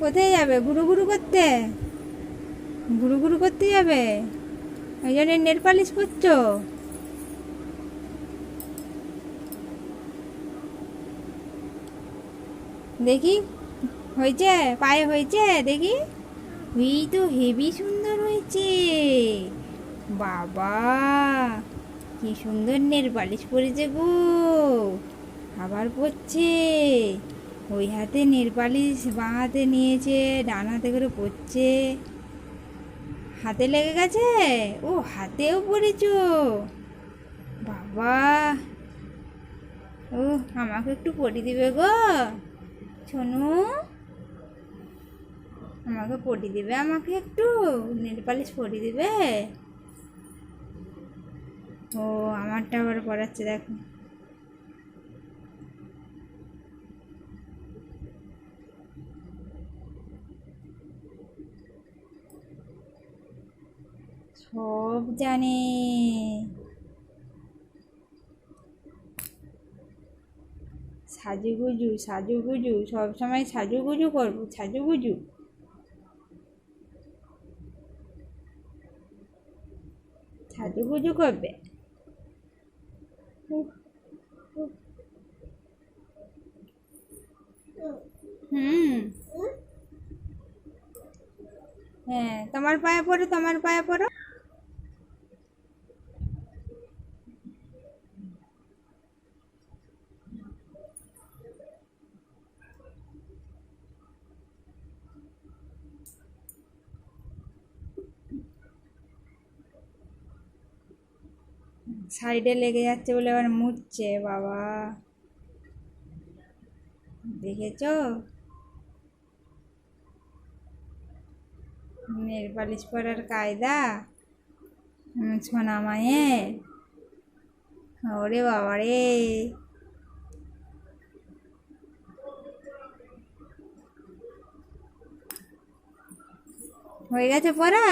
কোথায় যাবে? ঘুরু গুরু করতে? ঘুরু গুরু করতে যাবে? ওই জন্য নেল পালিশ করছ? দেখি, হয়েছে? পায়ে হয়েছে? দেখি। এই তো হেভি সুন্দর হয়েছে। বাবা, কি সুন্দর নেল পালিশ পরেছে গো। আবার পড়ছে। ওই হাতে নেল পালিশ বাঁ হাতে নিয়েছে, ডান হাতে করে পড়ছে হাতে লেগে গেছে? ও, হাতেও পড়েছো বাবা! ও আমাকে একটু পটি দিবে গো। শোনো আমাকে পটি দিবে, আমাকে একটু নেল পালিশ পটি দিবে? ও, আমারটা আবার পড়াচ্ছে দেখো। সব জানে সাজুগুজু সাজুগুজু সব সময় সাজুগুজু করব, সাজুগুজু। সাজুগুজু করবে। হুম। হ্যাঁ তোমার পায়ে পড়ো, তোমার পায়ে পড়ো। সাইডে লেগে যাচ্ছে বলে আবার মুছছে, বাবা। দেখেছ? নেল পালিশ পরার কায়দা? সোনা মায়ের? ওরে বাবা রে। হয়ে গেছে পড়া?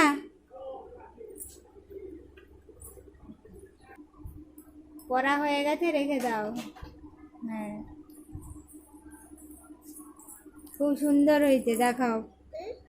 পড়া হয়ে গেছে রেখে দাও। হ্যাঁ। খুব সুন্দর হয়েছে দেখাও।